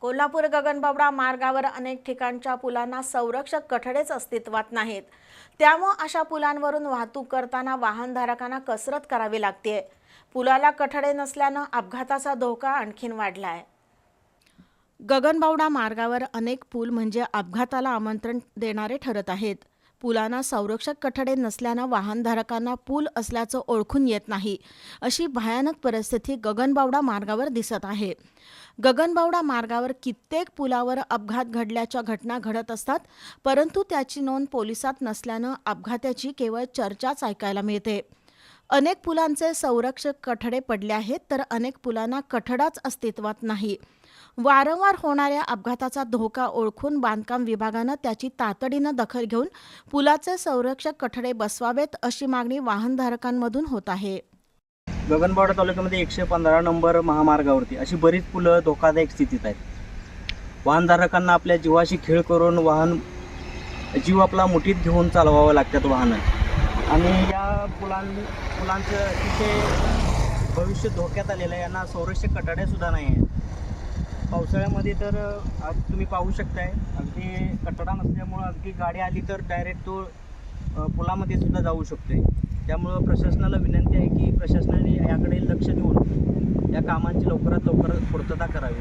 कोल्हापूर गगनबावडा मार्गावर अनेक ठिकाणच्या पुलांना संरक्षक कठडेच अस्तित्वात नाहीत. त्यामुळं अशा पुलांवरून वाहतूक करताना वाहनधारकांना कसरत करावी लागते. पुलाला कठडे नसल्यानं अपघाताचा धोका आणखीन वाढलाय. गगनबावडा मार्गावर अनेक पूल म्हणजे अपघाताला आमंत्रण देणारे ठरत आहेत. पुलांना संरक्षक कठडे नसल्यानं वाहनधारकांना पूल असल्याचं ओळखून येत नाही. अशी भयानक परिस्थिती गगनबावडा मार्गावर दिसत आहे. गगनबावडा मार्गावर कित्येक पुलावर अपघात घडल्याच्या घटना घडत असतात परंतु त्याची नोंद पोलिसात नसल्यानं अपघाताची केवळ चर्चाच ऐकायला मिळते. अनेक पुलांचे संरक्षक कठडे पडले आहेत तर अनेक पुलांना कठडाच अस्तित्वात नाही. वारंवार होणाऱ्या अपघाताचा धोका ओळखून बांधकाम विभागानं त्याची तातडीनं दखल घेऊन पुलाचे संरक्षक कठडे बसवावेत अशी मागणी वाहनधारकांमधून होत आहे. गगनबावडा तालुक्यामध्ये एकशे पंधरा नंबर महामार्गावरती अशी बरीच पुलं धोकादायक स्थितीत आहेत. वाहनधारकांना आपल्या जीवाशी खेळ करून वाहन जीव आपला मुठीत घेऊन चालवावं लागतात वाहनं. आणि या पुलां पुलांचं तिथे भविष्य धोक्यात आलेलं आहे. यांना संरक्षक कटाड्यासुद्धा नाही आहेत. पावसाळ्यामध्ये तर तुम्ही पाहू शकताय अगदी कटडा नसल्यामुळं अगदी गाडी आली तर डायरेक्ट तो पुलामध्ये सुद्धा जाऊ शकते त्यामुळं प्रशासनाला विनंती आहे की प्रशासनाने याकडे लक्ष देऊन या कामांची लवकरात लवकर पूर्तता करावी.